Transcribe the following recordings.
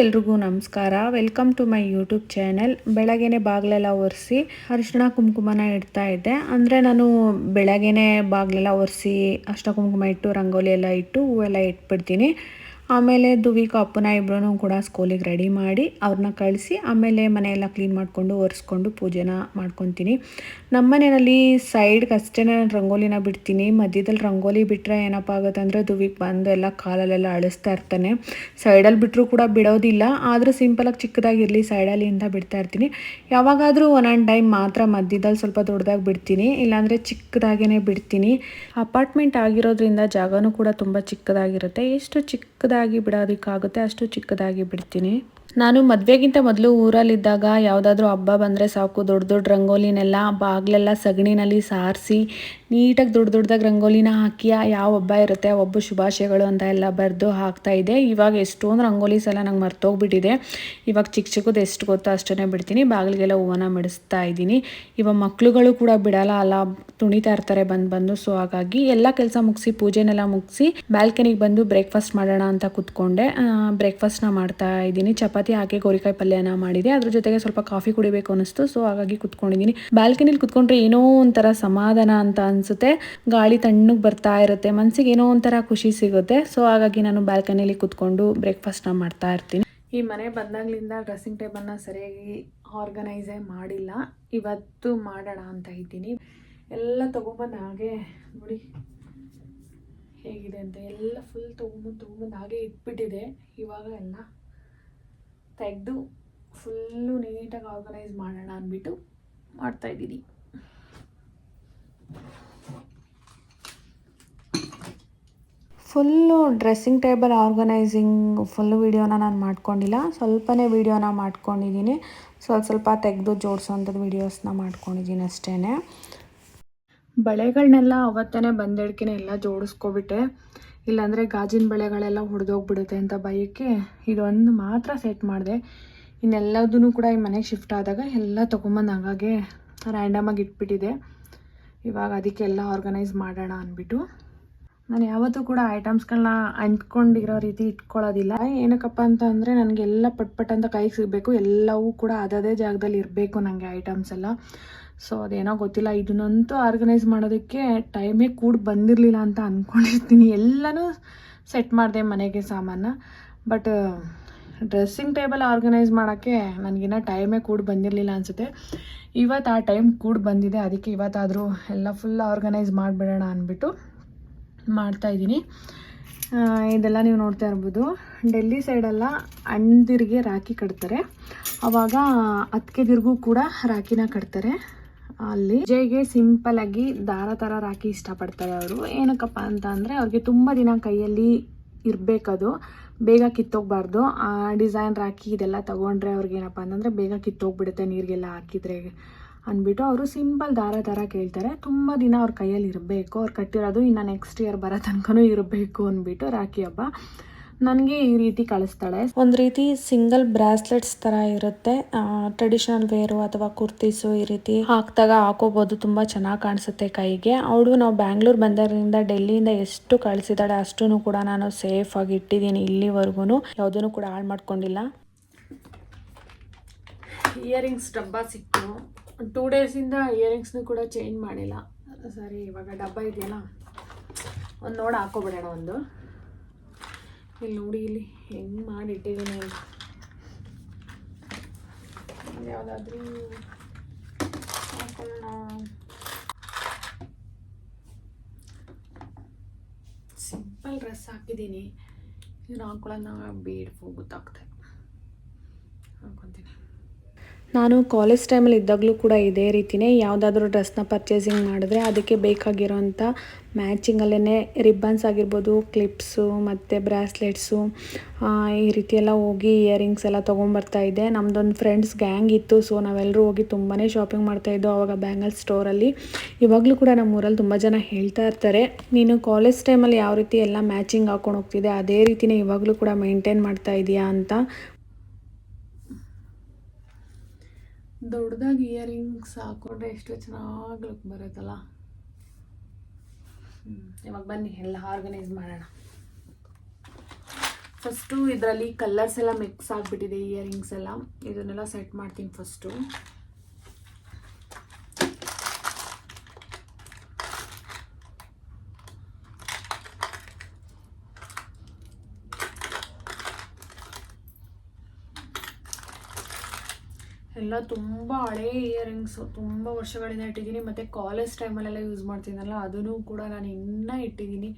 ಎಲ್ರಿಗೂ ನಮಸ್ಕಾರ. Welcome to my YouTube channel ಬೆಳಗ್ಗೆನೆ ಬಾಗಿಲೆಲ್ಲ ಒರೆಸಿ ಅರಿಶಿಣ ಕುಂಕುಮನ ಇಡ್ತಾ ಇದ್ದೆ. ಅಂದರೆ ನಾನು ಬೆಳಗ್ಗೆನೆ ಬಾಗ್ಲೆಲ್ಲ ಒರೆಸಿ ಅರಿಶಿಣ ಕುಂಕುಮ ಇಟ್ಟು, ರಂಗೋಲಿ ಎಲ್ಲ ಇಟ್ಟು ಹೂವೆಲ್ಲ ಇಟ್ಬಿಡ್ತೀನಿ. ಆಮೇಲೆ ದುವಿಕ ಅಪ್ಪನ ಇಬ್ಬರೂ ಕೂಡ ಸ್ಕೂಲಿಗೆ ರೆಡಿ ಮಾಡಿ ಅವ್ರನ್ನ ಕಳಿಸಿ ಆಮೇಲೆ ಮನೆಯೆಲ್ಲ ಕ್ಲೀನ್ ಮಾಡಿಕೊಂಡು ಒರೆಸ್ಕೊಂಡು ಪೂಜೆನ ಮಾಡ್ಕೊತೀನಿ. ನಮ್ಮ ಮನೆಯಲ್ಲಿ ಸೈಡ್ಗೆ ಅಷ್ಟೇ ನಾನು ರಂಗೋಲಿನ ಬಿಡ್ತೀನಿ. ಮಧ್ಯದಲ್ಲಿ ರಂಗೋಲಿ ಬಿಟ್ಟರೆ ಏನಪ್ಪ ಆಗುತ್ತೆ ಅಂದರೆ ದುವಿಗೆ ಬಂದು ಎಲ್ಲ ಕಾಲಲ್ಲೆಲ್ಲ ಅಳಿಸ್ತಾ ಇರ್ತಾನೆ. ಸೈಡಲ್ಲಿ ಬಿಟ್ಟರೂ ಕೂಡ ಬಿಡೋದಿಲ್ಲ. ಆದರೂ ಸಿಂಪಲಾಗಿ ಚಿಕ್ಕದಾಗಿರಲಿ ಸೈಡಲ್ಲಿ ಅಂತ ಬಿಡ್ತಾ ಇರ್ತೀನಿ. ಯಾವಾಗಾದರೂ ಆ್ಯಂಡ್ ಟೈಮ್ ಮಾತ್ರ ಮಧ್ಯದಲ್ಲಿ ಸ್ವಲ್ಪ ದೊಡ್ಡದಾಗಿ ಬಿಡ್ತೀನಿ. ಇಲ್ಲಾಂದರೆ ಚಿಕ್ಕದಾಗೇ ಬಿಡ್ತೀನಿ. ಅಪಾರ್ಟ್ಮೆಂಟ್ ಆಗಿರೋದ್ರಿಂದ ಜಾಗನೂ ಕೂಡ ತುಂಬ ಚಿಕ್ಕದಾಗಿರುತ್ತೆ. ಎಷ್ಟು ಚಿಕ್ಕದಾಗಿ ಬಿಡೋದಕ್ಕಾಗುತ್ತೆ ಅಷ್ಟು ಚಿಕ್ಕದಾಗಿ ಬಿಡ್ತೀನಿ. ನಾನು ಮದುವೆಗಿಂತ ಮೊದಲು ಊರಲ್ಲಿದ್ದಾಗ ಯಾವುದಾದ್ರೂ ಹಬ್ಬ ಬಂದರೆ ಸಾಕು, ದೊಡ್ಡ ದೊಡ್ಡ ರಂಗೋಲಿನೆಲ್ಲ ಬಾಗಿಲೆಲ್ಲ ಸಗಣಿನಲ್ಲಿ ಸಾರಿಸಿ ನೀಟಾಗಿ ದೊಡ್ಡ ದೊಡ್ಡದಾಗಿ ರಂಗೋಲಿನ ಹಾಕಿ ಯಾವ ಹಬ್ಬ ಇರುತ್ತೆ, ಆ ಹಬ್ಬ ಶುಭಾಶಯಗಳು ಅಂತ ಎಲ್ಲ ಬರೆದು ಹಾಕ್ತಾ ಇದ್ದೆ. ಇವಾಗ ಎಷ್ಟೊಂದು ರಂಗೋಲಿ ಸಲ ನಂಗೆ ಮರ್ತೋಗ್ಬಿಟ್ಟಿದೆ. ಇವಾಗ ಚಿಕ್ಕ ಚಿಕ್ಕದು ಎಷ್ಟು ಗೊತ್ತೋ ಅಷ್ಟೇ ಬಿಡ್ತೀನಿ. ಬಾಗಿಲಿಗೆಲ್ಲ ಹೂವನ ಬಿಡಿಸ್ತಾ ಇದ್ದೀನಿ. ಇವಾಗ ಮಕ್ಕಳುಗಳು ಕೂಡ ಬಿಡಲ್ಲ, ಅಲ್ಲ ತುಣಿತಾ ಇರ್ತಾರೆ ಬಂದು ಬಂದು. ಸೊ ಹಾಗಾಗಿ ಎಲ್ಲ ಕೆಲಸ ಮುಗಿಸಿ, ಪೂಜೆನೆಲ್ಲ ಮುಗಿಸಿ, ಬ್ಯಾಲ್ಕನಿಗೆ ಬಂದು ಬ್ರೇಕ್ಫಾಸ್ಟ್ ಮಾಡೋಣ ಅಂತ ಕೂತ್ಕೊಂಡೆ. ಬ್ರೇಕ್ಫಾಸ್ಟ್ನ ಮಾಡ್ತಾ ಇದ್ದೀನಿ. ಚಪಾತಿ ಹಾಕಿ ಗೋರಿಕಾಯಿ ಪಲ್ಯನ ಮಾಡಿದೆ. ಅದ್ರ ಜೊತೆಗೆ ಸ್ವಲ್ಪ ಕಾಫಿ ಕುಡಿಬೇಕು ಅನಿಸ್ತು ಸೊ ಹಾಗಾಗಿ ಕುತ್ಕೊಂಡಿದ್ದೀನಿ. ಬಾಲ್ಕನಿಲಿ ಕುತ್ಕೊಂಡ್ರೆ ಏನೋ ಒಂಥರ ಸಮಾಧಾನ ಅಂತ ಅನಿಸುತ್ತೆ. ಗಾಳಿ ತಣ್ಣಗೆ ಬರ್ತಾ ಇರುತ್ತೆ. ಮನಸ್ಸಿಗೆ ಏನೋ ಒಂಥರ ಖುಷಿ ಸಿಗುತ್ತೆ. ಸೊ ಹಾಗಾಗಿ ನಾನು ಬಾಲ್ಕನಿಲಿ ಕುತ್ಕೊಂಡು ಬ್ರೇಕ್ಫಾಸ್ಟ್ನ ಮಾಡ್ತಾ ಇರ್ತೀನಿ. ಈ ಮನೆ ಬಂದಾಗ್ಲಿಂದ ಡ್ರೆಸ್ಸಿಂಗ್ ಟೇಬಲ್ನ ಸರಿಯಾಗಿ ಆರ್ಗನೈಸೇ ಮಾಡಿಲ್ಲ. ಇವತ್ತು ಮಾಡೋಣ ಅಂತ ಇದ್ದೀನಿ. ಎಲ್ಲ ತೊಗೊಂಬಂದು ಹಾಗೆ ನೋಡಿ ಹೇಗಿದೆ ಅಂತ. ಎಲ್ಲ ಫುಲ್ ತೊಗೊಂಬಂದು ತೊಗೊಂಬಂದು ಹಾಗೆ ಇಟ್ಬಿಟ್ಟಿದೆ. ಇವಾಗ ಎಲ್ಲ ತೆಗೆದು ಫುಲ್ಲು ನೀಟಾಗಿ ಆರ್ಗನೈಸ್ ಮಾಡೋಣ ಅಂದ್ಬಿಟ್ಟು ಮಾಡ್ತಾ ಇದ್ದೀನಿ. Full dressing table organizing full ವೀಡಿಯೋನ ನಾನು ಮಾಡ್ಕೊಂಡಿಲ್ಲ. ಸ್ವಲ್ಪನೇ ವೀಡಿಯೋನ ಮಾಡ್ಕೊಂಡಿದ್ದೀನಿ. ಸ್ವಲ್ಪ ಸ್ವಲ್ಪ ತೆಗೆದು ಜೋಡಿಸೋಂಥದ್ದು ವೀಡಿಯೋಸ್ನ ಮಾಡ್ಕೊಂಡಿದ್ದೀನಿ ಅಷ್ಟೇ ಬಳೆಗಳನ್ನೆಲ್ಲ ಅವತ್ತೇ ಬಂದಿಡ್ಕಿನ ಎಲ್ಲ ಜೋಡಿಸ್ಕೊಬಿಟ್ಟೆ. ಇಲ್ಲಾಂದರೆ ಗಾಜಿನ ಬಳೆಗಳೆಲ್ಲ ಹೊಡೆದೋಗ್ಬಿಡುತ್ತೆ ಅಂತ ಭಯಕ್ಕೆ ಇದೊಂದು ಮಾತ್ರ ಸೆಟ್ ಮಾಡಿದೆ. ಇನ್ನೆಲ್ಲದೂ ಕೂಡ ಈ ಮನೆಗೆ ಶಿಫ್ಟ್ ಆದಾಗ ಎಲ್ಲ ತೊಗೊಂಬಂದು ಹಾಗಾಗೆ ರ್ಯಾಂಡಮಾಗಿ ಇಟ್ಬಿಟ್ಟಿದೆ. ಇವಾಗ ಅದಕ್ಕೆಲ್ಲ ಆರ್ಗನೈಸ್ ಮಾಡೋಣ ಅಂದ್ಬಿಟ್ಟು. ನಾನು ಯಾವತ್ತೂ ಕೂಡ ಐಟಮ್ಸ್ಗಳನ್ನ ಅಂಟ್ಕೊಂಡಿರೋ ರೀತಿ ಇಟ್ಕೊಳ್ಳೋದಿಲ್ಲ. ಏನಕ್ಕಪ್ಪ ಅಂತ ಅಂದರೆ ನನಗೆಲ್ಲ ಪಟ್ ಪಟ್ ಅಂತ ಕೈಗೆ ಸಿಗಬೇಕು. ಎಲ್ಲವೂ ಕೂಡ ಅದೇ ಜಾಗದಲ್ಲಿ ಇರಬೇಕು ನನಗೆ ಐಟಮ್ಸ್ ಎಲ್ಲ. ಸೊ, ಅದೇನೋ ಗೊತ್ತಿಲ್ಲ. ಇದನ್ನಂತೂ ಆರ್ಗನೈಸ್ ಮಾಡೋದಕ್ಕೆ ಟೈಮೇ ಕೂಡ ಬಂದಿರಲಿಲ್ಲ ಅಂತ ಅಂದ್ಕೊಂಡಿರ್ತೀನಿ ಎಲ್ಲನೂ ಸೆಟ್ ಮಾಡಿದೆ ಮನೆಗೆ ಸಾಮಾನು. ಬಟ್, ಡ್ರೆಸ್ಸಿಂಗ್ ಟೇಬಲ್ ಆರ್ಗನೈಸ್ ಮಾಡೋಕ್ಕೆ ನನಗಿನ್ನ ಟೈಮೇ ಕೂಡ ಬಂದಿರಲಿಲ್ಲ ಅನಿಸುತ್ತೆ. ಇವತ್ತು ಆ ಟೈಮ್ ಕೂಡ ಬಂದಿದೆ. ಅದಕ್ಕೆ ಇವತ್ತಾದರೂ ಎಲ್ಲ ಫುಲ್ ಆರ್ಗನೈಸ್ ಮಾಡಿಬಿಡೋಣ ಅಂದ್ಬಿಟ್ಟು ಮಾಡ್ತಾಯಿದ್ದೀನಿ ಇದೆಲ್ಲ ನೀವು ನೋಡ್ತಾ ಇರ್ಬೋದು. ಡೆಲ್ಲಿ ಸೈಡೆಲ್ಲ ಅಣ್ಣದಿರಿಗೆ ರಾಖಿ ಕಟ್ತಾರೆ. ಆವಾಗ ಅತ್ತಿಗೆದಿರ್ಗೂ ಕೂಡ ರಾಖಿನ ಕಟ್ತಾರೆ. ಅಲ್ಲಿ ಜೈಗೆ ಸಿಂಪಲ್ ದಾರ ಥರ ರಾಖಿ ಇಷ್ಟಪಡ್ತಾರೆ ಅವರು. ಏನಕ್ಕಪ್ಪ ಅಂತ ಅಂದರೆ ಅವ್ರಿಗೆ ತುಂಬ ದಿನ ಕೈಯಲ್ಲಿ ಇರಬೇಕದು. ಬೇಗ ಕಿತ್ತೋಗ್ಬಾರ್ದು. ಆ ಡಿಸೈನ್ ರಾಖಿ ಇದೆಲ್ಲ ತೊಗೊಂಡ್ರೆ ಅವ್ರಿಗೇನಪ್ಪ ಅಂತಂದರೆ ಬೇಗ ಕಿತ್ತೋಗ್ಬಿಡುತ್ತೆ ನೀರಿಗೆಲ್ಲ ಹಾಕಿದ್ರೆ. ಅಂದ್ಬಿಟ್ಟು ಅವರು ಸಿಂಪಲ್ ದಾರ ಥರ ಕೇಳ್ತಾರೆ. ತುಂಬ ದಿನ ಅವ್ರ ಕೈಯಲ್ಲಿ ಇರಬೇಕು ಅವ್ರು ಕಟ್ಟಿರೋದು ಇನ್ನು ನೆಕ್ಸ್ಟ್ ಇಯರ್ ಬರೋ ತನಕನೂ ಇರಬೇಕು ಅಂದ್ಬಿಟ್ಟು ರಾಖಿ ಹಬ್ಬ ನನಗೆ ಈ ರೀತಿ ಕಳಿಸ್ತಾಳೆ. ಒಂದು ರೀತಿ ಸಿಂಗಲ್ ಬ್ರಾಸ್ಲೆಟ್ಸ್ ಥರ ಇರುತ್ತೆ. ಟ್ರೆಡಿಷನಲ್ ವೇರು ಅಥವಾ ಕುರ್ತೀಸು ಈ ರೀತಿ ಹಾಕಿದಾಗ ಹಾಕೋಬೋದು. ತುಂಬ ಚೆನ್ನಾಗಿ ಕಾಣಿಸುತ್ತೆ ಕೈಗೆ. ಅವಳು ನಾವು ಬ್ಯಾಂಗ್ಳೂರ್ ಬಂದರಿಂದ ಡೆಲ್ಲಿಯಿಂದ ಎಷ್ಟು ಕಳಿಸಿದಾಳೆ ಅಷ್ಟೂ ಕೂಡ ನಾನು ಸೇಫ್ ಆಗಿ ಇಟ್ಟಿದ್ದೀನಿ ಇಲ್ಲಿವರೆಗೂ ಯಾವುದೂ ಕೂಡ ಹಾಳು ಮಾಡ್ಕೊಂಡಿಲ್ಲ. ಇಯರಿಂಗ್ಸ್ ಡಬ್ಬ ಸಿಕ್ತು. ಟೂ ಡೇಸಿಂದ ಇಯರಿಂಗ್ಸ್ನು ಕೂಡ ಚೇಂಜ್ ಮಾಡಿಲ್ಲ. ಸರಿ, ಇವಾಗ ಡಬ್ಬ ಇದೆಯಲ್ಲ? ಒಂದು ನೋಡಿ ಹಾಕೋಬಿಡೋಣ ಒಂದು. ಇಲ್ಲಿ ನೋಡಿ, ಇಲ್ಲಿ ಹೆಂಗೆ ಮಾಡಿ ಇಟ್ಟಿದ್ದೀನಿ ಅಂತ ಯಾವುದಾದ್ರೂ ಸಿಂಪಲ್ ಡ್ರೆಸ್ ಹಾಕಿದ್ದೀನಿ. ಇದನ್ನು ಹಾಕೊಳ್ಳೋಣ, ಬೇಡ ಹೋಗುತ್ತಾಗ್ತದೆ ಹಾಕೊತೀನಿ. ನಾನು ಕಾಲೇಜ್ ಟೈಮಲ್ಲಿ ಇದ್ದಾಗಲೂ ಕೂಡ ಇದೇ ರೀತಿಯೇ ಯಾವುದಾದ್ರೂ ಡ್ರೆಸ್ನ ಪರ್ಚೇಸಿಂಗ್ ಮಾಡಿದ್ರೆ ಅದಕ್ಕೆ ಬೇಕಾಗಿರೋಂಥ ಮ್ಯಾಚಿಂಗಲ್ಲೇ ರಿಬ್ಬನ್ಸ್ ಆಗಿರ್ಬೋದು ಕ್ಲಿಪ್ಸು ಮತ್ತು ಬ್ರಾಸ್ಲೆಟ್ಸು ಈ ರೀತಿ ಎಲ್ಲ ಹೋಗಿ ಇಯರಿಂಗ್ಸ್ ಎಲ್ಲ ತೊಗೊಂಬರ್ತಾ ಇದ್ದೆ. ನಮ್ಮದೊಂದು ಫ್ರೆಂಡ್ಸ್ ಗ್ಯಾಂಗ್ ಇತ್ತು ಸೊ ನಾವೆಲ್ಲರೂ ಹೋಗಿ ತುಂಬಾ ಶಾಪಿಂಗ್ ಮಾಡ್ತಾಯಿದ್ದೋ ಆವಾಗ ಬ್ಯಾಂಗಲ್ ಸ್ಟೋರಲ್ಲಿ ಇವಾಗಲೂ ಕೂಡ ನಮ್ಮ ಊರಲ್ಲಿ ತುಂಬ ಜನ ಹೇಳ್ತಾ ಇರ್ತಾರೆ, ನೀನು ಕಾಲೇಜ್ ಟೈಮಲ್ಲಿ ಯಾವ ರೀತಿ ಎಲ್ಲ ಮ್ಯಾಚಿಂಗ್ ಹಾಕೊಂಡು ಹೋಗ್ತಿದ್ದೆ, ಅದೇ ರೀತಿಯೇ ಇವಾಗಲೂ ಕೂಡ ಮೇಂಟೈನ್ ಮಾಡ್ತಾ ಇದೆಯಾ? ಅಂತ. ದೊಡ್ಡದಾಗಿ ಇಯರಿಂಗ್ಸ್ ಹಾಕೊಂಡ್ರೆ ಎಷ್ಟು ಚೆನ್ನಾಗಿ ಲುಕ್ ಬರುತ್ತಲ್ಲ? ಇವಾಗ ಬನ್ನಿ, ಎಲ್ಲ ಆರ್ಗನೈಸ್ ಮಾಡೋಣ. ಫಸ್ಟು ಇದರಲ್ಲಿ ಕಲರ್ಸ್ ಎಲ್ಲ ಮಿಕ್ಸ್ ಆಗಿಬಿಟ್ಟಿದೆ, ಇಯರಿಂಗ್ಸ್ ಎಲ್ಲ. ಇದನ್ನೆಲ್ಲ ಸೆಟ್ ಮಾಡ್ತೀನಿ ಫಸ್ಟು ಎಲ್ಲ ತುಂಬ ಹಳೇ ಇಯರಿಂಗ್ಸು ತುಂಬ ವರ್ಷಗಳಿಂದ ಇಟ್ಟಿದ್ದೀನಿ. ಮತ್ತು ಕಾಲೇಜ್ ಟೈಮಲ್ಲೆಲ್ಲ ಯೂಸ್ ಮಾಡ್ತೀನಲ್ಲ ಅದನ್ನು ಕೂಡ ನಾನು ಇನ್ನೂ ಇಟ್ಟಿದ್ದೀನಿ.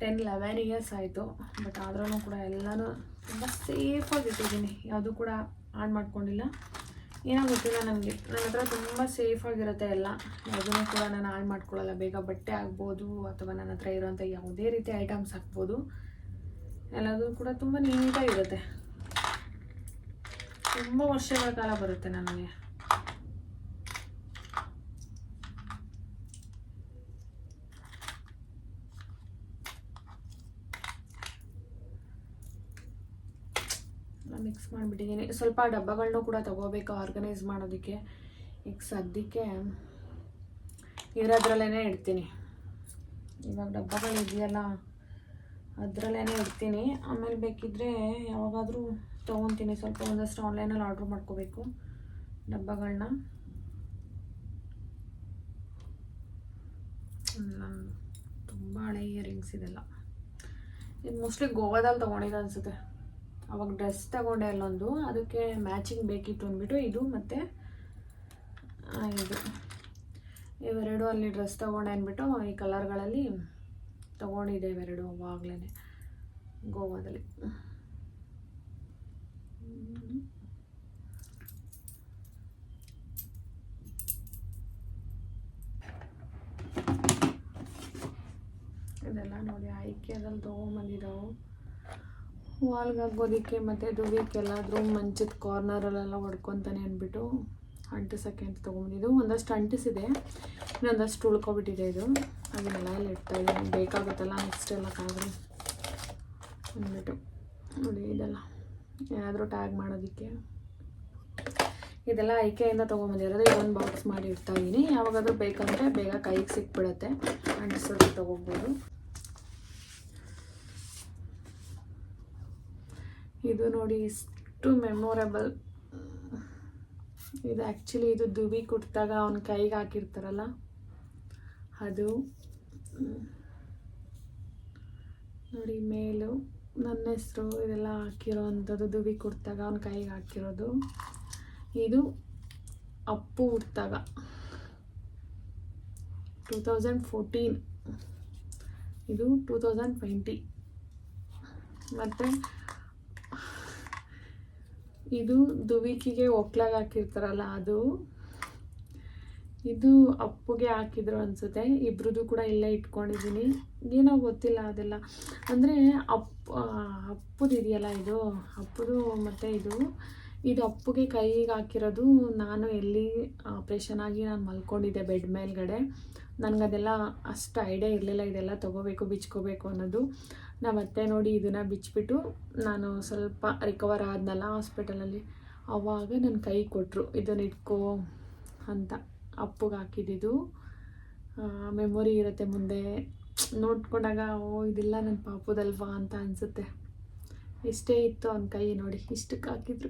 ಟೆನ್ ಲೆವೆನ್ ಇಯರ್ಸ್ ಆಯಿತು. ಬಟ್ ಆದ್ರೂ ಕೂಡ ಎಲ್ಲನೂ ತುಂಬ ಸೇಫಾಗಿ ಇಟ್ಟಿದ್ದೀನಿ. ಯಾವುದೂ ಕೂಡ ಆನ್ ಮಾಡ್ಕೊಂಡಿಲ್ಲ. ಏನೋ ಗೊತ್ತಿಲ್ಲ ನನಗೆ. ನನ್ನ ಹತ್ರ ತುಂಬ ಸೇಫಾಗಿರುತ್ತೆ ಎಲ್ಲ. ಯಾವುದನ್ನು ಕೂಡ ನಾನು ಹಾಳು ಮಾಡ್ಕೊಳ್ಳಲ್ಲ. ಬೇಗ ಬಟ್ಟೆ ಆಗ್ಬೋದು ಅಥವಾ ನನ್ನ ಹತ್ರ ಇರೋಂಥ ಯಾವುದೇ ರೀತಿ ಐಟಮ್ಸ್ ಹಾಕ್ಬೋದು. ಎಲ್ಲದೂ ಕೂಡ ತುಂಬ ನೀಟಾಗಿರುತ್ತೆ ತುಂಬ ವರ್ಷಗಳ ಕಾಲ ಬರುತ್ತೆ ನನಗೆ. ಮಿಕ್ಸ್ ಮಾಡಿಬಿಟ್ಟಿದ್ದೀನಿ ಸ್ವಲ್ಪ ಡಬ್ಬಗಳನ್ನೂ ಕೂಡ ತಗೋಬೇಕು ಆರ್ಗನೈಸ್ ಮಾಡೋದಕ್ಕೆ. ಈಗ ಸದ್ಯಕ್ಕೆ ಇರೋದ್ರಲ್ಲೇ ಇಡ್ತೀನಿ. ಇವಾಗ ಡಬ್ಬಗಳು ಇದೆಯಲ್ಲ ಅದರಲ್ಲೇ ಇಡ್ತೀನಿ. ಆಮೇಲೆ ಬೇಕಿದ್ದರೆ ಯಾವಾಗಾದರೂ ತೊಗೊತೀನಿ. ಸ್ವಲ್ಪ ಒಂದಷ್ಟು ಆನ್ಲೈನಲ್ಲಿ ಆರ್ಡ್ರ್ ಮಾಡ್ಕೋಬೇಕು. ಡಬ್ಬಗಳನ್ನ ತುಂಬ ಹಳೆ ಇಯರಿಂಗ್ಸ್ ಇದೆಲ್ಲ. ಇದು ಮೋಸ್ಟ್ಲಿ ಗೋವಾದಲ್ಲಿ ತೊಗೊಂಡಿದ್ದು ಅನಿಸುತ್ತೆ. ಅವಾಗ ಡ್ರೆಸ್ ತಗೊಂಡೆ ಅಲ್ಲೊಂದು. ಅದಕ್ಕೆ ಮ್ಯಾಚಿಂಗ್ ಬೇಕಿತ್ತು ಅಂದ್ಬಿಟ್ಟು ಇದು ಮತ್ತು ಇದು. ಇವೆರಡು ಅಲ್ಲಿ ಡ್ರೆಸ್ ತೊಗೊಂಡೆ ಅಂದ್ಬಿಟ್ಟು ಈ ಕಲರ್ಗಳಲ್ಲಿ ತೊಗೊಂಡಿದ್ದೆ ಇವೆರಡು ಅವಾಗಲೇ ಗೋವಾದಲ್ಲಿ. ಇದೆಲ್ಲ ನೋಡಿ ಆಯ್ಕೆದಲ್ಲಿ ತೊಗೊಂಬಂದಿದ್ದಾವೆ ವಾಲ್ಗೆ ಹಾಕೋದಕ್ಕೆ ಮತ್ತು ದುವಿಕ್ಕೆಲ್ಲಾದರೂ ಮಂಚದ ಕಾರ್ನರಲ್ಲೆಲ್ಲ ಹೊಡ್ಕೊತಾನೆ ಅಂದ್ಬಿಟ್ಟು ಅಂಟಿಸೋಕ್ಕೆ ಅಂತ ತೊಗೊಂಬಂದಿದ್ದು ಒಂದಷ್ಟು ಅಂಟಿಸಿದೆ ಇನ್ನೊಂದಷ್ಟು ಉಳ್ಕೊಬಿಟ್ಟಿದೆ ಇದು. ಅದನ್ನೆಲ್ಲ ಎಲ್ಲ ಇಡ್ತಾ ಇದ್ದೀನಿ? ಬೇಕಾಗುತ್ತಲ್ಲ ನೆಕ್ಸ್ಟ್ ಎಲ್ಲ ಕಾದ್ರೆ ಅಂದ್ಬಿಟ್ಟು. ನೋಡಿ, ಇದೆಲ್ಲ. ಏನಾದರೂ ಟ್ಯಾಗ್ ಮಾಡೋದಕ್ಕೆ. ಇದೆಲ್ಲ ಐಕೆಯಿಂದ ತೊಗೊಂಬಂದಿರೋದು ಇದೊಂದು ಬಾಕ್ಸ್ ಮಾಡಿ ಇಡ್ತಾ ಇದ್ದೀನಿ ಯಾವಾಗಾದರೂ ಬೇಕಂದರೆ ಬೇಗ ಕೈಗೆ ಸಿಕ್ಬಿಡುತ್ತೆ. ಅಂಟಿಸೋದು ತೊಗೊಬೋದು. ಇದು ನೋಡಿ ಇಷ್ಟು ಮೆಮೊರೇಬಲ್ ಇದು ಆ್ಯಕ್ಚುಲಿ ಇದು ದುಬಿ ಕುಟ್ಟಾಗ ಅವನ ಕೈಗೆ ಹಾಕಿರ್ತಾರಲ್ಲ? ಅದು. ನೋಡಿ ಮೇಲು. ನನ್ನ ಹೆಸರು ಇದೆಲ್ಲ ಹಾಕಿರೋ ಅಂಥದ್ದು ದುಬಿ ಕುಡ್ತಾಗ ಅವ್ನ ಕೈಗೆ ಹಾಕಿರೋದು. ಇದು ಅಪ್ಪು ಹುಟ್ಟಾಗ ಟೂ ತೌಸಂಡ್ ಫೋರ್ಟೀನ್. ಇದು ಟೂ ತೌಸಂಡ್ ಟ್ವೆಂಟಿ. ಮತ್ತು ಇದು ದುವಿಕಿಗೆ ಒಕ್ಲಾಗ ಹಾಕಿರ್ತಾರಲ್ಲ ಅದು. ಇದು ಅಪ್ಪುಗೆ ಹಾಕಿದ್ರು ಅನಿಸುತ್ತೆ. ಇಬ್ರದ್ದು ಕೂಡ ಇಲ್ಲೇ ಇಟ್ಕೊಂಡಿದ್ದೀನಿ. ಏನೋ ಗೊತ್ತಿಲ್ಲ ಅದೆಲ್ಲ. ಅಂದರೆ ಅಪ್ ಅಪ್ಪುದು ಇದೆಯಲ್ಲ ಇದು? ಅಪ್ಪುದು ಮತ್ತು ಇದು ಇದು ಅಪ್ಪುಗೆ ಕೈಗೆ ಹಾಕಿರೋದು ನಾನು ಎಲ್ಲಿ ಆಪ್ರೇಷನ್ ಆಗಿ ನಾನು ಮಲ್ಕೊಂಡಿದ್ದೆ ಬೆಡ್ ಮೇಲ್ಗಡೆ. ನನಗದೆಲ್ಲ ಅಷ್ಟು ಐಡಿಯಾ ಇರಲಿಲ್ಲ ಇದೆಲ್ಲ ತೊಗೋಬೇಕು, ಬಿಚ್ಕೋಬೇಕು ಅನ್ನೋದು. ಅತ್ತೆ ನೋಡಿ ಇದನ್ನು ಬಿಚ್ಚಿಬಿಟ್ಟು ನಾನು ಸ್ವಲ್ಪ ರಿಕವರ್ ಆದ್ನಲ್ಲ ಹಾಸ್ಪಿಟಲಲ್ಲಿ ಆವಾಗ ನನ್ನ ಕೈ ಕೊಟ್ಟರು ಇದನ್ನು ಇಟ್ಕೋ ಅಂತ. ಅಪ್ಪಗೆ ಹಾಕಿದ್ದು ಮೆಮೊರಿ ಇರುತ್ತೆ ಮುಂದೆ. ನೋಡ್ಕೊಂಡಾಗ, ಓ, ಇದಿಲ್ಲ ನನ್ನ ಪಾಪದಲ್ವಾ ಅಂತ ಅನಿಸುತ್ತೆ. ಎಷ್ಟೇ ಇತ್ತು ಅವ್ನ ಕೈ ನೋಡಿ, ಇಷ್ಟಕ್ಕೆ ಹಾಕಿದ್ರು.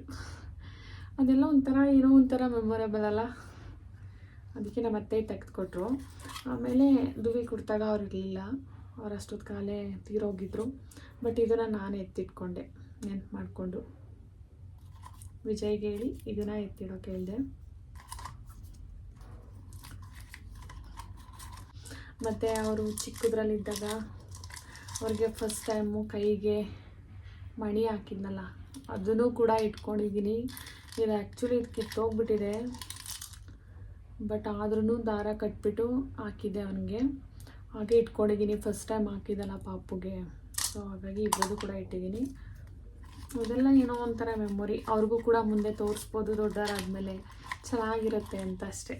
ಅದೆಲ್ಲ ಒಂಥರ ಏನೋ ಒಂಥರ ಮೆಮೊರೇಬಲ್ ಅಲ್ಲ. ಅದಕ್ಕೆ ನಮ್ಮ ಅತ್ತೆ ತೆಗೆದುಕೊಟ್ರು. ಆಮೇಲೆ ದುವಿ ಕೊಡ್ತಾಗ ಅವ್ರು ಇರಲಿಲ್ಲ. ಅವ್ರು ಅಷ್ಟೊತ್ತು ಕಾಲೇ ತೀರೋಗಿದ್ರು ಬಟ್ ಇದನ್ನು ನಾನು ಎತ್ತಿಟ್ಕೊಂಡೆ, ನೆನ್ಪು ಮಾಡಿಕೊಂಡು. ವಿಜಯ್ಗೆ ಹೇಳಿ, ಇದನ್ನು ಎತ್ತಿಡೋಕೆ ಹೇಳಿದೆ. ಮತ್ತು ಅವರು ಚಿಕ್ಕದ್ರಲ್ಲಿದ್ದಾಗ ಅವ್ರಿಗೆ ಫಸ್ಟ್ ಟೈಮು ಕೈಗೆ ಮಣಿ ಹಾಕಿದ್ನಲ್ಲ, ಅದನ್ನು ಕೂಡ ಇಟ್ಕೊಂಡಿದ್ದೀನಿ. ಇದು ಆ್ಯಕ್ಚುಲಿ ಇದು ಕಿತ್ತೋಗ್ಬಿಟ್ಟಿದೆ. ಬಟ್ ಆದ್ರೂ ದಾರ ಕಟ್ಬಿಟ್ಟು ಹಾಕಿದ್ದೆ ಅವನಿಗೆ. ಹಾಗೆ ಇಟ್ಕೊಂಡಿದ್ದೀನಿ ಫಸ್ಟ್ ಟೈಮ್ ಹಾಕಿದ್ದಲ್ಲ ಪಾಪುಗೆ. ಸೊ ಹಾಗಾಗಿ ಇಬ್ಬರದು ಕೂಡ ಇಟ್ಟಿದ್ದೀನಿ. ಅದೆಲ್ಲ ಏನೋ ಒಂಥರ ಮೆಮೊರಿ ಅವ್ರಿಗೂ ಕೂಡ ಮುಂದೆ ತೋರಿಸ್ಬೋದು ದೊಡ್ಡವರಾದ್ಮೇಲೆ ಚೆನ್ನಾಗಿರುತ್ತೆ ಅಂತ ಅಷ್ಟೇ.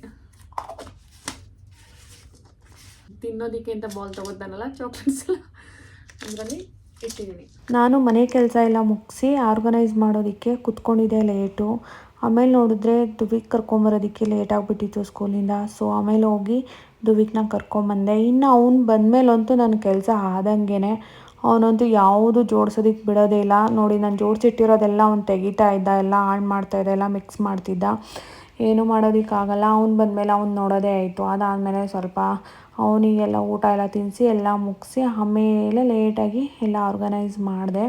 ತಿನ್ನೋದಕ್ಕೆ ಅಂತ ಬಾಲ್ ತಗೋತಾನಲ್ಲ ಚಾಕ್ಲೇಟ್ಸ್ ಎಲ್ಲ ಅದರಲ್ಲಿ ಇಟ್ಟಿದ್ದೀನಿ ನಾನು ಮನೆ ಕೆಲಸ ಎಲ್ಲ ಮುಗಿಸಿ ಆರ್ಗನೈಸ್ ಮಾಡೋದಕ್ಕೆ ಕುತ್ಕೊಂಡಿದ್ದೆ ಲೇಟು ಆಮೇಲೆ ನೋಡಿದ್ರೆ ದುವಿಕ್ ಕರ್ಕೊಂಬರೋದಕ್ಕೆ ಲೇಟ್ ಆಗಿಬಿಟ್ಟಿತ್ತು ಸ್ಕೂಲಿಂದ ಸೊ ಆಮೇಲೆ ಹೋಗಿ ದುವಿಕ್ನ ಕರ್ಕೊಂಬಂದೆ ಇನ್ನು ಅವ್ನು ಬಂದಮೇಲಂತೂ ನನ್ನ ಕೆಲಸ ಆದಂಗೆ ಅವನಂತೂ ಯಾವುದು ಜೋಡಿಸೋದಕ್ಕೆ ಬಿಡೋದೇ ಇಲ್ಲ. ನೋಡಿ, ನಾನು ಜೋಡಿಸಿಟ್ಟಿರೋದೆಲ್ಲ ಅವ್ನು ತೆಗಿತಾ ಇದ್ದ, ಎಲ್ಲ ಹಾಳು ಮಾಡ್ತಾ ಇದ್ದ, ಎಲ್ಲ ಮಿಕ್ಸ್ ಮಾಡ್ತಿದ್ದ. ಏನು ಮಾಡೋದಕ್ಕಾಗಲ್ಲ, ಅವ್ನು ಬಂದಮೇಲೆ ಅವ್ನು ನೋಡೋದೇ ಆಯಿತು. ಅದಾದಮೇಲೆ ಸ್ವಲ್ಪ ಅವನಿಗೆಲ್ಲ ಊಟ ಎಲ್ಲ ತಿನ್ನಿಸಿ ಎಲ್ಲ ಮುಗಿಸಿ, ಆಮೇಲೆ ಲೇಟಾಗಿ ಎಲ್ಲ ಆರ್ಗನೈಸ್ ಮಾಡಿದೆ.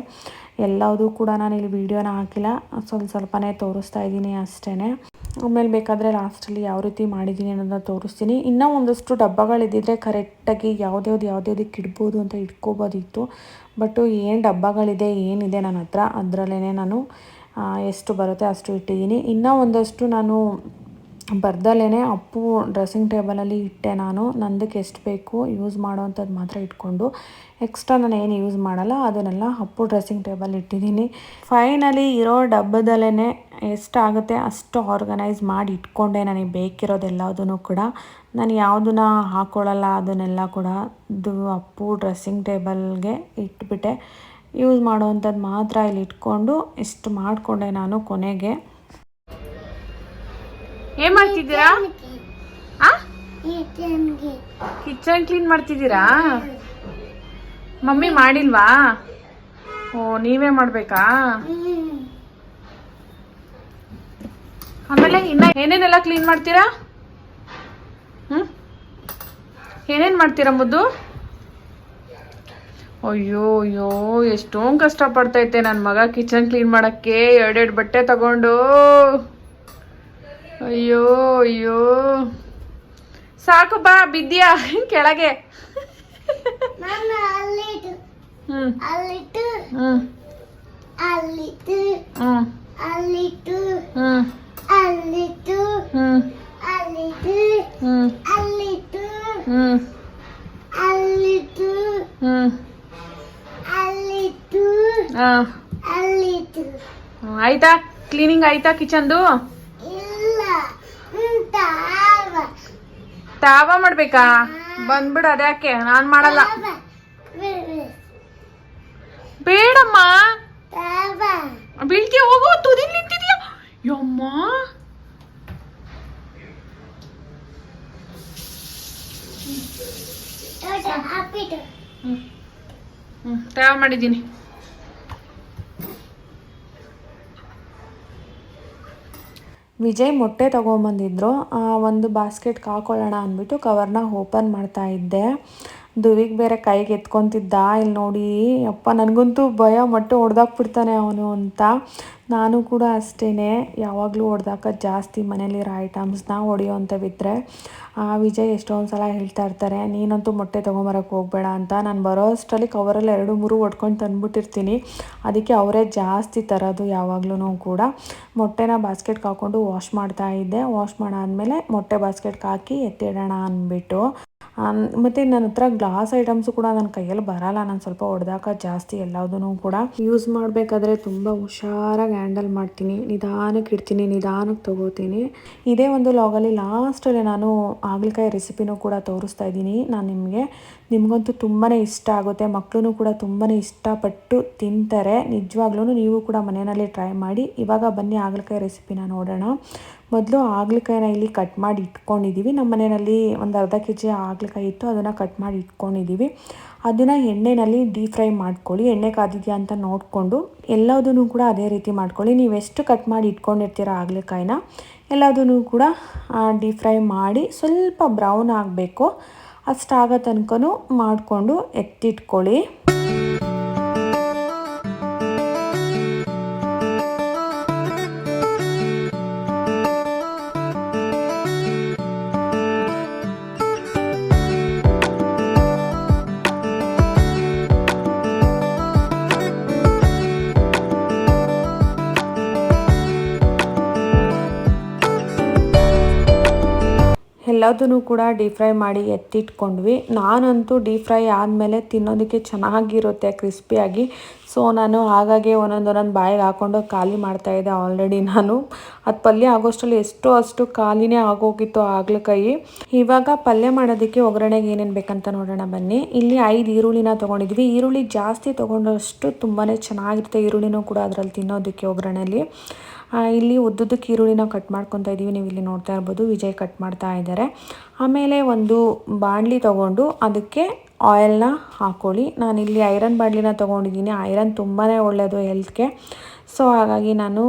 ಎಲ್ಲದೂ ಕೂಡ ನಾನು ಇಲ್ಲಿ ವೀಡಿಯೋನ ಹಾಕಿಲ್ಲ, ಸ್ವಲ್ಪ ಸ್ವಲ್ಪನೇ ತೋರಿಸ್ತಾ ಇದ್ದೀನಿ ಅಷ್ಟೇ ಆಮೇಲೆ ಬೇಕಾದರೆ ಲಾಸ್ಟಲ್ಲಿ ಯಾವ ರೀತಿ ಮಾಡಿದ್ದೀನಿ ಅನ್ನೋದನ್ನ ತೋರಿಸ್ತೀನಿ. ಇನ್ನೂ ಒಂದಷ್ಟು ಡಬ್ಬಗಳಿದ್ದಿದ್ರೆ ಕರೆಕ್ಟಾಗಿ ಯಾವುದ್ಯಾವ್ದು ಯಾವುದ್ಯಾವ್ದಕ್ಕೆ ಇಡ್ಬೋದು ಅಂತ ಇಟ್ಕೋಬೋದಿತ್ತು. ಬಟ್ ಏನು ಡಬ್ಬಗಳಿದೆ, ಏನಿದೆ ನನ್ನ ಹತ್ರ ಅದರಲ್ಲೇ ನಾನು ಎಷ್ಟು ಬರುತ್ತೆ ಅಷ್ಟು ಇಟ್ಟಿದ್ದೀನಿ. ಇನ್ನೂ ಒಂದಷ್ಟು ನಾನು ಬರ್ದಲ್ಲೇ ಅಪ್ಪು ಡ್ರೆಸ್ಸಿಂಗ್ ಟೇಬಲಲ್ಲಿ ಇಟ್ಟೆ ನಾನು. ನಂದಕ್ಕೆ ಎಷ್ಟು ಬೇಕು, ಯೂಸ್ ಮಾಡೋವಂಥದ್ದು ಮಾತ್ರ ಇಟ್ಕೊಂಡು. ಎಕ್ಸ್ಟ್ರಾ ನಾನು ಏನು ಯೂಸ್ ಮಾಡಲ್ಲ, ಅದನ್ನೆಲ್ಲ ಅಪ್ಪು ಡ್ರೆಸ್ಸಿಂಗ್ ಟೇಬಲ್ ಇಟ್ಟಿದ್ದೀನಿ. ಫೈನಲಿ ಇರೋ ಡಬ್ಬದಲ್ಲೇ ಎಷ್ಟಾಗುತ್ತೆ ಅಷ್ಟು ಆರ್ಗನೈಸ್ ಮಾಡಿ ಇಟ್ಕೊಂಡೆ ನನಗೆ ಬೇಕಿರೋದೆಲ್ಲದೂ ಕೂಡ. ನಾನು ಯಾವುದನ್ನ ಹಾಕ್ಕೊಳ್ಳಲ್ಲ ಅದನ್ನೆಲ್ಲ ಕೂಡ. ಅಪ್ಪು ಡ್ರೆಸ್ಸಿಂಗ್ ಟೇಬಲ್ಗೆ ಇಟ್ಬಿಟ್ಟೆ. ಯೂಸ್ ಮಾಡೋವಂಥದ್ದು ಮಾತ್ರ ಇಲ್ಲಿ ಇಟ್ಕೊಂಡು ಇಷ್ಟು ಮಾಡಿಕೊಂಡೆ ನಾನು ಕೊನೆಗೆ. ಏನ್ ಮಾಡ್ತಿದ್ದೀರಾ? ಕಿಚನ್ ಕ್ಲೀನ್ ಮಾಡ್ತಿದ್ದೀರಾ? ಮಮ್ಮಿ ಮಾಡಿಲ್ವಾ? ಓ, ನೀವೇ ಮಾಡ್ಬೇಕಾ? ಆಮೇಲೆ ಇನ್ನ ಏನೇನೆಲ್ಲ ಕ್ಲೀನ್ ಮಾಡ್ತೀರಾ? ಹ್ಮ್? ಏನೇನ್ ಮಾಡ್ತೀರಾ ಮುದ್ದು? ಅಯ್ಯೋ ಅಯ್ಯೋ ಎಷ್ಟೊಂದು ಕಷ್ಟ ಪಡ್ತೈತೆ ನನ್ನ ಮಗ ಕಿಚನ್ ಕ್ಲೀನ್ ಮಾಡೋಕ್ಕೆ. ಎರಡೆರಡು ಬಟ್ಟೆ ತಗೊಂಡು. ಅಯ್ಯೋ ಅಯ್ಯೋ. ಸಾಕು ಬಾ ಬಿದ್ದಿಯಾ? ಕೆಳಗೆ. ಹ್ಮ್. ಆಯ್ತಾ? ಕ್ಲೀನಿಂಗ್ ಆಯ್ತಾ ಕಿಚನ್ದು? ತಾವ. ಮಾಡ್ಬೇಕಾ? ಬಂದ್ಬಿಡು ಅದ್ಯಾಕೆ? ನಾನ್ ಮಾಡಲ್ಲ. ಬೇಡಮ್ಮ. ಬೀಳ್ತೀಯ ಹೋಗು ತುದಿ ನಿಂತಿದ್ಯಾ? ಯಮ್ಮ. ತಯಾರು ಮಾಡಿದ್ದೀನಿ. ವಿಜಯ್ ಮೊಟ್ಟೆ ತೊಗೊಂಬಂದಿದ್ರು. ಒಂದು ಬಾಸ್ಕೆಟ್ಗೆ ಕಾಕೊಳ್ಳೋಣ ಅಂದ್ಬಿಟ್ಟು ಕವರ್ನ ಓಪನ್ ಮಾಡ್ತಾ ಇದ್ದೆ. ದುವಿಗೆ ಬೇರೆ ಕೈಗೆ ಎತ್ಕೊತಿದ್ದ? ಇಲ್ಲಿ ನೋಡಿ. ಅಪ್ಪ ನನಗಂತೂ ಭಯ, ಮೊಟ್ಟೆ ಹೊಡೆದಾಕ್ಬಿಡ್ತಾನೆ ಅವನು ಅಂತ. ನಾನು ಕೂಡ ಅಷ್ಟೇ ಯಾವಾಗಲೂ ಹೊಡೆದಾಕ ಜಾಸ್ತಿ ಮನೇಲಿರೋ ಐಟಮ್ಸ್ನ ಹೊಡೆಯೋವಂಥವಿದ್ರೆ ಆ ವಿಜಯ್ ಎಷ್ಟೊಂದು ಸಲ ಹೇಳ್ತಾ ಇರ್ತಾರೆ, ನೀನಂತೂ ಮೊಟ್ಟೆ ತೊಗೊಂಬರೋಕೆ ಹೋಗಬೇಡ ಅಂತ. ನಾನು ಬರೋ ಅಷ್ಟರಲ್ಲಿ ಕವರಲ್ಲಿ ಎರಡು ಮೂರು ಒಡ್ಕೊಂಡು ತಂದ್ಬಿಟ್ಟಿರ್ತೀನಿ. ಅದಕ್ಕೆ ಅವರೇ ಜಾಸ್ತಿ ತರೋದು ಯಾವಾಗ್ಲೂ ಕೂಡ. ಮೊಟ್ಟೆನ ಬಾಸ್ಕೆಟ್ಗೆ ಹಾಕ್ಕೊಂಡು ವಾಶ್ ಮಾಡ್ತಾ ಇದ್ದೆ. ವಾಶ್ ಮಾಡಾದಮೇಲೆ ಮೊಟ್ಟೆ ಬಾಸ್ಕೆಟ್ಗೆ ಹಾಕಿ ಎತ್ತಿಡೋಣ ಅಂದ್ಬಿಟ್ಟು ಮತ್ತೆ ನನ್ನ ಹತ್ರ ಗ್ಲಾಸ್ ಐಟಮ್ಸು ಕೂಡ ನನ್ನ ಕೈಯಲ್ಲಿ ಬರಲ್ಲ. ನಾನು ಸ್ವಲ್ಪ ಹೊಡೆದಾಕ ಜಾಸ್ತಿ ಎಲ್ಲದೂ ಕೂಡ ಯೂಸ್ ಮಾಡಬೇಕಾದ್ರೆ ತುಂಬ ಹುಷಾರಾಗಿ ಹ್ಯಾಂಡಲ್ ಮಾಡ್ತೀನಿ. ನಿಧಾನಕ್ಕೆ ಇಡ್ತೀನಿ ನಿಧಾನಕ್ಕೆ ತಗೋತೀನಿ. ಇದೇ ಒಂದು ಲಾಗಲ್ಲಿ ಲಾಸ್ಟಲ್ಲಿ ನಾನು ಹಾಗಲಕಾಯಿ ರೆಸಿಪಿನೂ ಕೂಡ ತೋರಿಸ್ತಾ ಇದ್ದೀನಿ. ನಾನು ನಿಮಗೆ, ನಿಮಗಂತೂ ತುಂಬಾ ಇಷ್ಟ ಆಗುತ್ತೆ. ಮಕ್ಕಳು ಕೂಡ ತುಂಬಾ ಇಷ್ಟಪಟ್ಟು ತಿಂತಾರೆ. ನಿಜವಾಗ್ಲೂ ನೀವು ಕೂಡ ಮನೆಯಲ್ಲಿ ಟ್ರೈ ಮಾಡಿ. ಇವಾಗ ಬನ್ನಿ ಹಾಗಲಕಾಯಿ ರೆಸಿಪಿನ ನೋಡೋಣ. ಮೊದಲು ಹಾಗಲಕಾಯಿನ ಇಲ್ಲಿ ಕಟ್ ಮಾಡಿ ಇಟ್ಕೊಂಡಿದ್ದೀವಿ ನಮ್ಮ ಮನೆಯಲ್ಲಿ ಒಂದು ಅರ್ಧ ಕೆ ಜಿ ಹಾಗಲಕಾಯಿ ಇತ್ತು, ಅದನ್ನು ಕಟ್ ಮಾಡಿ ಇಟ್ಕೊಂಡಿದ್ದೀವಿ ಅದನ್ನು ಎಣ್ಣೆಯಲ್ಲಿ ಡೀಪ್ ಫ್ರೈ ಮಾಡ್ಕೊಳ್ಳಿ. ಎಣ್ಣೆ ಕಾದಿದೆಯಾ ಅಂತ ನೋಡಿಕೊಂಡು ಎಲ್ಲದನ್ನು ಕೂಡ ಅದೇ ರೀತಿ ಮಾಡ್ಕೊಳ್ಳಿ. ನೀವು ಎಷ್ಟು ಕಟ್ ಮಾಡಿ ಇಟ್ಕೊಂಡಿರ್ತೀರ ಹಾಗಲಕಾಯಿನ ಎಲ್ಲದನ್ನು ಕೂಡ ಡೀಪ್ ಫ್ರೈ ಮಾಡಿ ಸ್ವಲ್ಪ ಬ್ರೌನ್ ಆಗಬೇಕು. ಅಷ್ಟಾಗೋ ತನಕ ಮಾಡಿಕೊಂಡು ಎತ್ತಿಟ್ಕೊಳ್ಳಿ. ಎಲ್ಲದನ್ನು ಕೂಡ ಡೀಪ್ ಫ್ರೈ ಮಾಡಿ ಎತ್ತಿಟ್ಕೊಂಡ್ವಿ. ನಾನಂತೂ ಡೀಪ್ ಫ್ರೈ ಆದಮೇಲೆ ತಿನ್ನೋದಕ್ಕೆ ಚೆನ್ನಾಗಿರುತ್ತೆ ಕ್ರಿಸ್ಪಿಯಾಗಿ ಸೊ ನಾನು ಹಾಗಾಗಿ ಒಂದೊಂದು ಒಂದೊಂದು ಬಾಯಿಗೆ ಹಾಕ್ಕೊಂಡು ಖಾಲಿ ಮಾಡ್ತಾಯಿದ್ದೆ ಆಲ್ರೆಡಿ ನಾನು. ಅದು ಪಲ್ಯ ಆಗೋಷ್ಟರಲ್ಲಿ ಎಷ್ಟು ಅಷ್ಟು ಖಾಲಿನೇ ಆಗೋಗಿತ್ತು ಹಾಗಲಕಾಯಿ. ಇವಾಗ ಪಲ್ಯ ಮಾಡೋದಕ್ಕೆ ಒಗ್ಗರಣೆಗೆ ಏನೇನು ಬೇಕಂತ ನೋಡೋಣ ಬನ್ನಿ. ಇಲ್ಲಿ ಐದು ಈರುಳ್ಳಿನ ತೊಗೊಂಡಿದ್ವಿ. ಈರುಳ್ಳಿ ಜಾಸ್ತಿ ತೊಗೊಂಡಷ್ಟು ತುಂಬಾ ಚೆನ್ನಾಗಿರುತ್ತೆ ಈರುಳ್ಳಿನೂ ಕೂಡ ಅದರಲ್ಲಿ ತಿನ್ನೋದಕ್ಕೆ ಒಗ್ಗರಣೆಯಲ್ಲಿ ಇಲ್ಲಿ ಉದ್ದುದ್ದಕ್ಕೆ ನಾವು ಕಟ್ ಮಾಡ್ಕೊತಾ ಇದ್ದೀವಿ ನೀವು ಇಲ್ಲಿ ನೋಡ್ತಾ ಇರ್ಬೋದು, ವಿಜಯ್ ಕಟ್ ಮಾಡ್ತಾ ಇದ್ದಾರೆ. ಆಮೇಲೆ ಒಂದು ಬಾಣಲಿ ತಗೊಂಡು ಅದಕ್ಕೆ ಆಯಿಲ್ನ ಹಾಕ್ಕೊಳ್ಳಿ ನಾನಿಲ್ಲಿ ಐರನ್ ಬಾಣಲಿನ ತೊಗೊಂಡಿದ್ದೀನಿ. ಐರನ್ ತುಂಬಾ ಒಳ್ಳೆಯದು ಹೆಲ್ತ್ಗೆ ಸೊ ಹಾಗಾಗಿ ನಾನು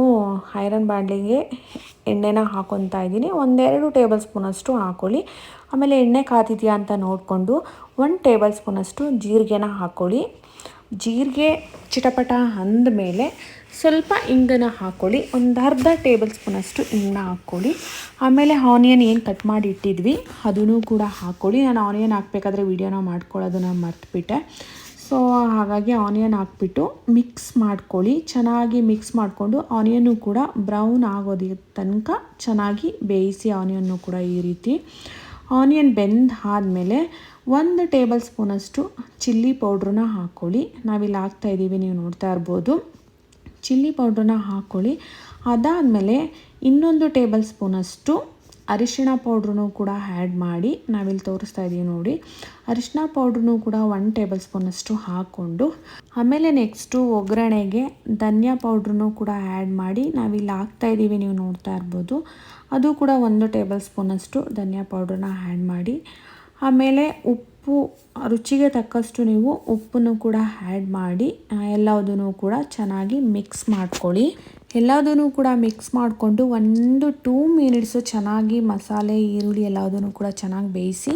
ಐರನ್ ಬಾಣಲಿಗೆ ಎಣ್ಣೆನ ಹಾಕೊತಾ ಇದ್ದೀನಿ ಒಂದೆರಡು ಟೇಬಲ್ ಸ್ಪೂನಷ್ಟು ಹಾಕ್ಕೊಳ್ಳಿ ಆಮೇಲೆ ಎಣ್ಣೆ ಕಾತಿದೆಯಾ ಅಂತ ನೋಡಿಕೊಂಡು ಒಂದು ಟೇಬಲ್ ಸ್ಪೂನಷ್ಟು ಜೀರಿಗೆನ ಹಾಕ್ಕೊಳ್ಳಿ ಜೀರಿಗೆ ಚಿಟಪಟ ಅಂದಮೇಲೆ ಸ್ವಲ್ಪ ಇಂಗನ ಹಾಕ್ಕೊಳ್ಳಿ ಒಂದು ಅರ್ಧ ಟೇಬಲ್ ಸ್ಪೂನಷ್ಟು ಇಂಗನ್ನ ಹಾಕ್ಕೊಳ್ಳಿ ಆಮೇಲೆ ಆನಿಯನ್ ಏನು ಕಟ್ ಮಾಡಿ ಇಟ್ಟಿದ್ವಿ, ಅದನ್ನು ಕೂಡ ಹಾಕ್ಕೊಳ್ಳಿ ನಾನು ಆನಿಯನ್ ಹಾಕಬೇಕಾದ್ರೆ ವೀಡಿಯೋನ ಮಾಡ್ಕೊಳ್ಳೋದನ್ನ ಮರ್ತುಬಿಟ್ಟೆ. ಸೊ ಹಾಗಾಗಿ ಆನಿಯನ್ ಹಾಕ್ಬಿಟ್ಟು ಮಿಕ್ಸ್ ಮಾಡ್ಕೊಳ್ಳಿ. ಚೆನ್ನಾಗಿ ಮಿಕ್ಸ್ ಮಾಡಿಕೊಂಡು ಆನಿಯನ್ನು ಕೂಡ ಬ್ರೌನ್ ಆಗೋದಿ ತನಕ ಚೆನ್ನಾಗಿ ಬೇಯಿಸಿ ಆನಿಯನ್ನು ಕೂಡ ಈ ರೀತಿ. ಆನಿಯನ್ ಬೆಂದ ಆದಮೇಲೆ ಒಂದು ಟೇಬಲ್ ಸ್ಪೂನಷ್ಟು ಚಿಲ್ಲಿ ಪೌಡ್ರನ್ನ ಹಾಕ್ಕೊಳ್ಳಿ ನಾವಿಲ್ಲಿ ಹಾಕ್ತಾಯಿದ್ದೀವಿ ನೀವು ನೋಡ್ತಾ ಇರ್ಬೋದು. ಚಿಲ್ಲಿ ಪೌಡ್ರನ್ನ ಹಾಕ್ಕೊಳ್ಳಿ ಅದಾದಮೇಲೆ ಇನ್ನೊಂದು ಟೇಬಲ್ ಸ್ಪೂನಷ್ಟು ಅರಿಶಿಣ ಪೌಡ್ರನ್ನು ಕೂಡ ಆ್ಯಡ್ ಮಾಡಿ ನಾವಿಲ್ಲಿ ತೋರಿಸ್ತಾ ಇದ್ದೀವಿ ನೋಡಿ. ಅರಿಶಿಣ ಪೌಡ್ರನ್ನು ಕೂಡ ಒನ್ ಟೇಬಲ್ ಸ್ಪೂನಷ್ಟು ಹಾಕ್ಕೊಂಡು, ಆಮೇಲೆ ನೆಕ್ಸ್ಟು ಒಗ್ಗರಣೆಗೆ ಧನಿಯಾ ಪೌಡ್ರನ್ನು ಕೂಡ ಆ್ಯಡ್ ಮಾಡಿ ನಾವಿಲ್ಲಿ ಹಾಕ್ತಾ ಇದ್ದೀವಿ ನೀವು ನೋಡ್ತಾ ಇರ್ಬೋದು. ಅದು ಕೂಡ ಒಂದು ಟೇಬಲ್ ಸ್ಪೂನಷ್ಟು ಧನಿಯಾ ಪೌಡ್ರನ್ನ ಆ್ಯಡ್ ಮಾಡಿ. ಆಮೇಲೆ ಉಪ್ಪು ರುಚಿಗೆ ತಕ್ಕಷ್ಟು ನೀವು ಉಪ್ಪನ್ನು ಕೂಡ ಆ್ಯಡ್ ಮಾಡಿ ಎಲ್ಲದನ್ನು ಕೂಡ ಚೆನ್ನಾಗಿ ಮಿಕ್ಸ್ ಮಾಡ್ಕೊಳ್ಳಿ. ಎಲ್ಲದನ್ನು ಕೂಡ ಮಿಕ್ಸ್ ಮಾಡಿಕೊಂಡು ಒಂದು ಟೂ ಮಿನಿಟ್ಸು ಚೆನ್ನಾಗಿ ಮಸಾಲೆ, ಈರುಳ್ಳಿ ಎಲ್ಲದನ್ನು ಕೂಡ ಚೆನ್ನಾಗಿ ಬೇಯಿಸಿ,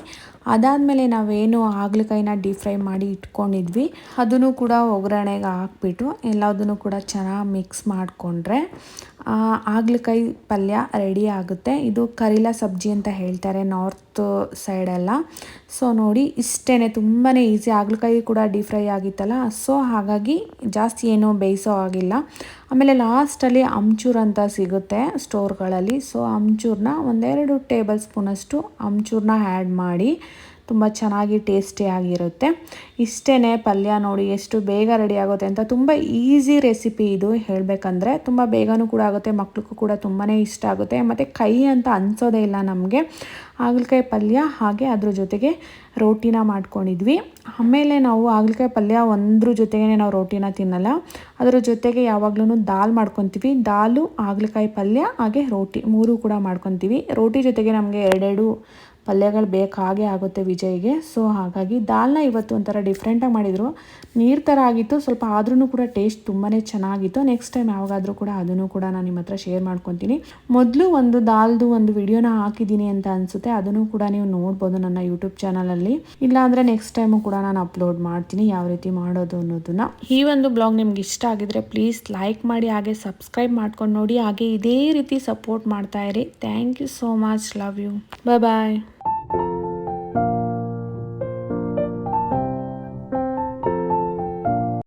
ಅದಾದಮೇಲೆ ನಾವೇನು ಹಾಗಲಕಾಯಿನ ಡೀಪ್ ಫ್ರೈ ಮಾಡಿ ಇಟ್ಕೊಂಡಿದ್ವಿ, ಅದನ್ನು ಕೂಡ ಒಗ್ಗರಣೆಗೆ ಹಾಕ್ಬಿಟ್ಟು ಎಲ್ಲದನ್ನು ಕೂಡ ಚೆನ್ನಾಗಿ ಮಿಕ್ಸ್ ಮಾಡಿಕೊಂಡ್ರೆ ಹಾಗಲಕಾಯಿ ಪಲ್ಯ ರೆಡಿ ಆಗುತ್ತೆ. ಇದು ಕರಿಲಾ ಸಬ್ಜಿ ಅಂತ ಹೇಳ್ತಾರೆ ನಾರ್ತ್ ಸೈಡೆಲ್ಲ ಸೊ ನೋಡಿ ಇಷ್ಟೇ ತುಂಬಾ ಈಸಿ ಹಾಗಲಕಾಯಿ ಕೂಡ ಡೀಪ್ ಫ್ರೈ ಆಗಿತ್ತಲ್ಲ? ಸೊ ಹಾಗಾಗಿ ಜಾಸ್ತಿ ಏನು ಬೇಯಿಸೋ ಆಗಿಲ್ಲ ಆಮೇಲೆ ಲಾಸ್ಟಲ್ಲಿ ಅಮ್ಚೂರ್ ಅಂತ ಸಿಗುತ್ತೆ ಸ್ಟೋರ್ಗಳಲ್ಲಿ ಸೊ ಅಮ್ಚೂರನ್ನ ಒಂದೆರಡು ಟೇಬಲ್ ಸ್ಪೂನಷ್ಟು ಅಮ್ಚೂರನ್ನ ಆ್ಯಡ್ ಮಾಡಿ ತುಂಬ ಚೆನ್ನಾಗಿ ಟೇಸ್ಟಿಯಾಗಿರುತ್ತೆ ಇಷ್ಟೇ ಪಲ್ಯ ನೋಡಿ ಎಷ್ಟು ಬೇಗ ರೆಡಿ ಆಗುತ್ತೆ ಅಂತ ತುಂಬ ಈಸಿ ರೆಸಿಪಿ ಇದು ಹೇಳಬೇಕಂದ್ರೆ ತುಂಬ ಬೇಗನೂ ಕೂಡ ಆಗುತ್ತೆ, ಮಕ್ಳಿಗೂ ಕೂಡ ತುಂಬಾ ಇಷ್ಟ ಆಗುತ್ತೆ. ಮತ್ತು ಕೈ ಅಂತ ಅನಿಸೋದೇ ಇಲ್ಲ ನಮಗೆ. ಹಾಗಲಕಾಯಿ ಪಲ್ಯ ಹಾಗೆ ಅದ್ರ ಜೊತೆಗೆ ರೋಟಿನ ಮಾಡ್ಕೊಂಡಿದ್ವಿ. ಆಮೇಲೆ ನಾವು ಹಾಗಲಕಾಯಿ ಪಲ್ಯ ಒಂದ್ರ ಜೊತೆಗೆ ನಾವು ರೋಟಿನ ತಿನ್ನಲ್ಲ. ಅದರ ಜೊತೆಗೆ ಯಾವಾಗ್ಲೂ ದಾಲ್ ಮಾಡ್ಕೊತೀವಿ. ದಾಲು, ಹಾಗಲಕಾಯಿ ಪಲ್ಯ ಹಾಗೆ ರೋಟಿ ಮೂರು ಕೂಡ ಮಾಡ್ಕೊತೀವಿ. ರೋಟಿ ಜೊತೆಗೆ ನಮಗೆ ಎರಡೆರಡು ಪಲ್ಯಗಳು ಬೇಕಾಗೇ ಆಗುತ್ತೆ ವಿಜಯ್ಗೆ. ಸೊ ಹಾಗಾಗಿ ದಾಲ್ನ ಇವತ್ತು ಒಂಥರ ಡಿಫ್ರೆಂಟಾಗಿ ಮಾಡಿದರು. ನೀರು ಥರ ಆಗಿತ್ತು, ಸ್ವಲ್ಪ ಆದ್ರೂ ಕೂಡ ಟೇಸ್ಟ್ ತುಂಬಾ ಚೆನ್ನಾಗಿತ್ತು. ನೆಕ್ಸ್ಟ್ ಟೈಮ್ ಯಾವಾಗಾದರೂ ಕೂಡ ಅದನ್ನು ಕೂಡ ನಾನು ನಿಮ್ಮ ಹತ್ರ ಶೇರ್ ಮಾಡ್ಕೊತೀನಿ. ಮೊದಲು ಒಂದು ದಾಲ್ದು ಒಂದು ವಿಡಿಯೋನ ಹಾಕಿದ್ದೀನಿ ಅಂತ ಅನಿಸುತ್ತೆ. ಅದನ್ನು ಕೂಡ ನೀವು ನೋಡ್ಬೋದು ನನ್ನ ಯೂಟ್ಯೂಬ್ ಚಾನಲಲ್ಲಿ ಇಲ್ಲಾಂದರೆ ನೆಕ್ಸ್ಟ್ ಟೈಮು ಕೂಡ ನಾನು ಅಪ್ಲೋಡ್ ಮಾಡ್ತೀನಿ ಯಾವ ರೀತಿ ಮಾಡೋದು ಅನ್ನೋದನ್ನ. ಈ ಒಂದು ಬ್ಲಾಗ್ ನಿಮ್ಗೆ ಇಷ್ಟ ಆಗಿದ್ರೆ ಪ್ಲೀಸ್ ಲೈಕ್ ಮಾಡಿ, ಹಾಗೆ ಸಬ್ಸ್ಕ್ರೈಬ್ ಮಾಡ್ಕೊಂಡು ನೋಡಿ. ಹಾಗೆ ಇದೇ ರೀತಿ ಸಪೋರ್ಟ್ ಮಾಡ್ತಾ ಇರಿ. Thank you so much love you bye bye